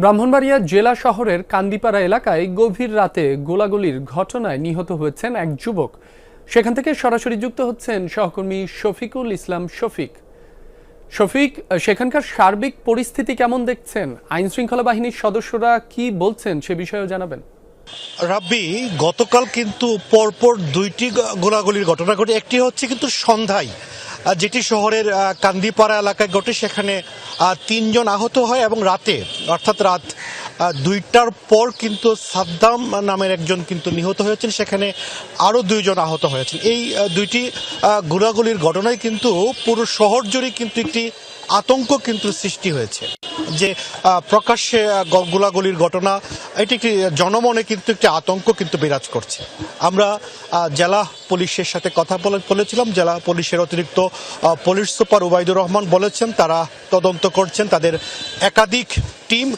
ব্রাহ্মণবাড়িয়া জেলা শহরের কান্দিপাড়া এলাকায় গভীর রাতে গোলাগুলির ঘটনায় নিহত হয়েছেন এক যুবক। সেখান থেকে সরাসরি যুক্ত হচ্ছেন সহকর্মী শফিকুল ইসলাম শফিক। শফিক, সেখানকার সার্বিক পরিস্থিতি কেমন দেখছেন? আইন শৃঙ্খলা বাহিনীর সদস্যরা কি বলছেন সে বিষয়েও জানাবেন। রাব্বি, গতকাল কিন্তু পরপর দুইটি গোলাগুলির ঘটনা ঘটে। একটি হচ্ছে কিন্তু সন্ধ্যায়। যেটি শহরের কান্দিপাড়া এলাকায় ঘটে, সেখানে তিনজন আহত হয় এবং রাতে, অর্থাৎ রাত দুইটার পর কিন্তু সাদ্দাম নামের একজন কিন্তু নিহত হয়েছেন, সেখানে আরও দুইজন আহত হয়েছেন। এই দুইটি গোলাগুলির ঘটনায় কিন্তু পুরো শহর জুড়ে কিন্তু একটি আতঙ্ক কিন্তু সৃষ্টি হয়েছে। যে প্রকাশ্যে গোলাগুলির ঘটনা, এটি একটি জনমনে কিন্তু একটি আতঙ্ক কিন্তু বিরাজ করছে। আমরা জেলা পুলিশের সাথে কথা বলে, বলেছিলাম, জেলা পুলিশের অতিরিক্ত পুলিশ সুপার উবাইদুর রহমান বলেছেন, তারা তদন্ত করছেন, তাদের একাধিক টিম